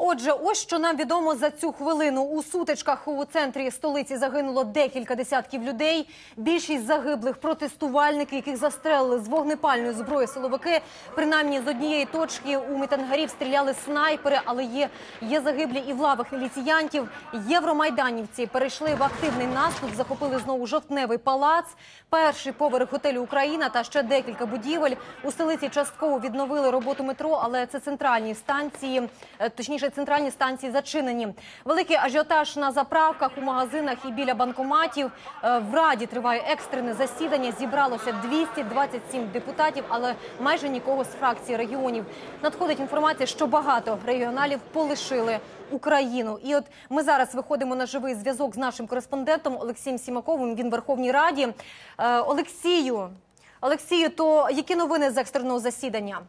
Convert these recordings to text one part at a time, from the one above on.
Отже, ось що нам відомо за цю хвилину. У сутичках у центрі столиці загинуло декілька десятків людей. Більшість загиблих протестувальники, яких застрелили з вогнепальної зброї силовики. Принаймні з однієї точки у мітангарів стріляли снайпери, але є, є загиблі і в лавах міліціянтів. Євромайданівці перейшли в активний наступ, захопили знову жовтневий палац, перший поверх готелю Україна та ще декілька будівель. У столиці частково відновили роботу метро, але це центральні станції, е, точніше, центральні станції зачинені. Великий ажіотаж на заправках, у магазинах і біля банкоматів. Е, В Раді триває екстрене засідання. Зібралося 227 депутатів, але майже нікого з фракції регіонів. Надходить інформація, що багато регіоналів полишили Україну. І от ми зараз виходимо на живий зв'язок з нашим кореспондентом Олексієм Сімаковим. Він в Верховній Раді. Е, Олексію, Олексію, то які новини з екстреного засідання?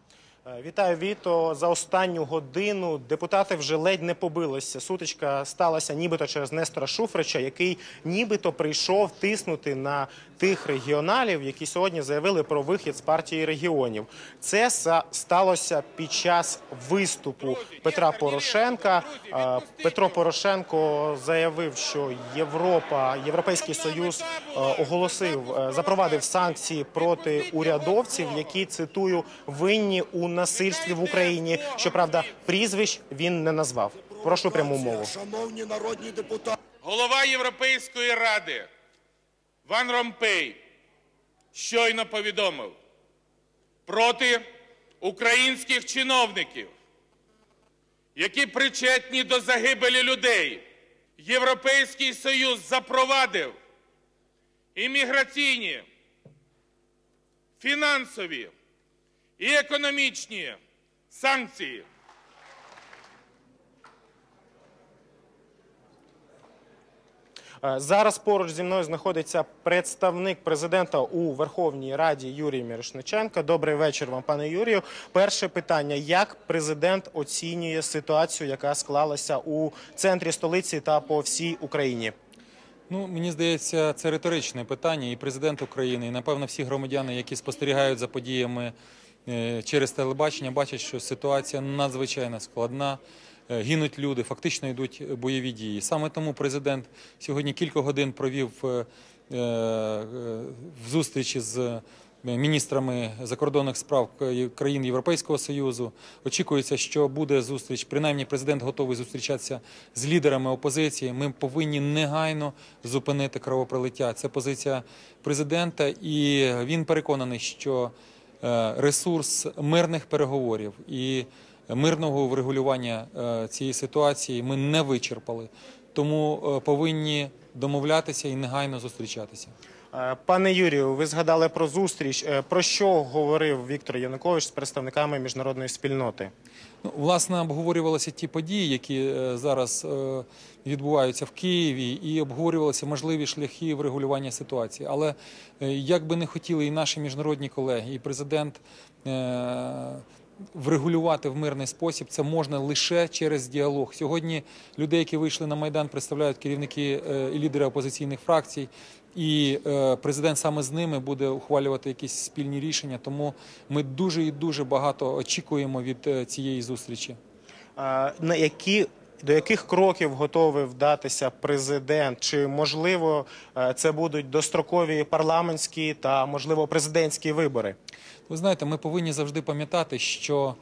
Е, Вітаю, Віто. За останню годину депутати вже ледь не побилися. Сутичка сталася нібито через Нестора Шуфрича, який нібито прийшов тиснути на тих регіоналів, які сьогодні заявили про вихід з партії регіонів. Це сталося під час виступу Петра Порошенка. Е, Петро Порошенко заявив, що Європа, Європейський Союз е, оголосив, запровадив санкції проти урядовців, які цитую винні у насильстві в Україні. Щоправда, прізвищ він не назвав. Прошу пряму мову. Шановні народні депутати, Голова Європейської ради Ван Ромпей щойно повідомив проти українських чиновників, які причетні до загибелі людей. Європейський Союз запровадив імміграційні, фінансові і економічні санкції. Е, Зараз поруч зі мною знаходиться представник президента у Верховній Раді Юрій Мірошниченко. Добрий вечір вам, пане Юрію. Перше питання: як президент оцінює ситуацію, яка склалася у центрі столиці та по всій Україні? Ну, мені здається, це риторичне питання, і президент України, і напевно всі громадяни, які спостерігають за подіями через телебачення, бачать, що ситуація надзвичайно складна. Е, Гинуть люди, фактично йдуть бойові дії. Саме тому президент сьогодні кілька годин провів е, е, в зустрічі з міністрами закордонних справ країн Європейського Союзу. Очікується, що буде зустріч. Принаймні, президент готовий зустрічатися з лідерами опозиції. Ми повинні негайно зупинити кровопролиття. Це позиція президента, і він переконаний, що е, ресурс мирних переговорів і мирного врегулювання е, цієї ситуації ми не вичерпали. Тому е, повинні домовлятися і негайно зустрічатися. Е, Пане Юрію, ви згадали про зустріч. Е, Про що говорив Віктор Янукович з представниками міжнародної спільноти? Ну, власне, обговорювалися ті події, які е, зараз відбуваються в Києві, і обговорювалися можливі шляхи врегулювання ситуації. Але як би не хотіли і наші міжнародні колеги, і президент. Врегулювати в мирний спосіб це можна лише через діалог. Сьогодні людей, які вийшли на майдан, представляють керівники е, і лідери опозиційних фракцій, і е, президент саме з ними буде ухвалювати якісь спільні рішення. Тому ми дуже і дуже багато очікуємо від е, цієї зустрічі. На які до яких кроків готовий вдатися президент? Чи можливо е, це будуть дострокові парламентські та можливо президентські вибори? Ви знаєте, ми повинні завжди пам'ятати, що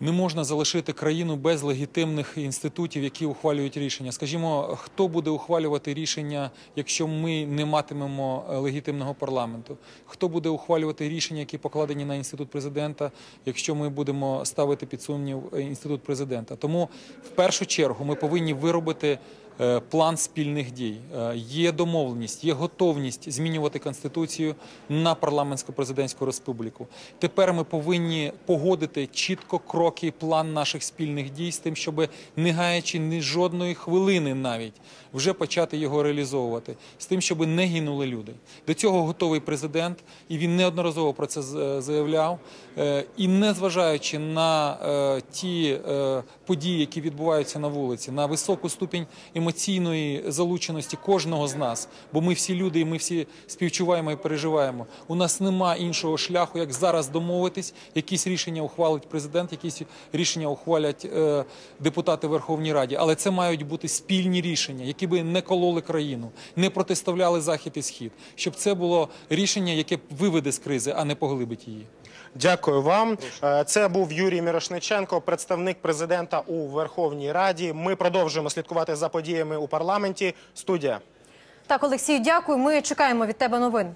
не можна залишити країну без легітимних інститутів, які ухвалюють рішення. Скажімо, хто буде ухвалювати рішення, якщо ми не матимемо е, легітимного парламенту? Хто буде ухвалювати рішення, які покладені на інститут президента, якщо ми будемо ставити під сумнів е, інститут президента? Тому в першу чергу ми повинні виробити. Е, План спільних дій Е, є домовленість, є готовність змінювати конституцію на парламентсько-президентську республіку. Тепер ми повинні погодити чітко кроки, і план наших спільних дій з тим, щоб не гаячи ні жодної хвилини навіть вже почати його реалізовувати, з тим, щоб не гинули люди. До цього готовий президент, і він неодноразово про це заявляв. Е, І незважаючи на ті події, які відбуваються на вулиці, на високу ступінь емоційності, емоційної залученості кожного з нас, бо ми всі люди, і ми всі співчуваємо і переживаємо. У нас нема іншого шляху, як зараз домовитись. Якісь рішення ухвалить президент, якісь рішення ухвалять е, депутати Верховній Раді. Але це мають бути спільні рішення, які би не кололи країну, не протиставляли захід і схід, щоб це було рішення, яке виведе з кризи, а не поглибить її. Дякую вам. Е, Це був Юрій Мірошниченко, представник президента у Верховній Раді. Ми продовжуємо слідкувати за подіями у парламенті. Студія. Так, Олексію, дякую. Ми чекаємо від тебе новин.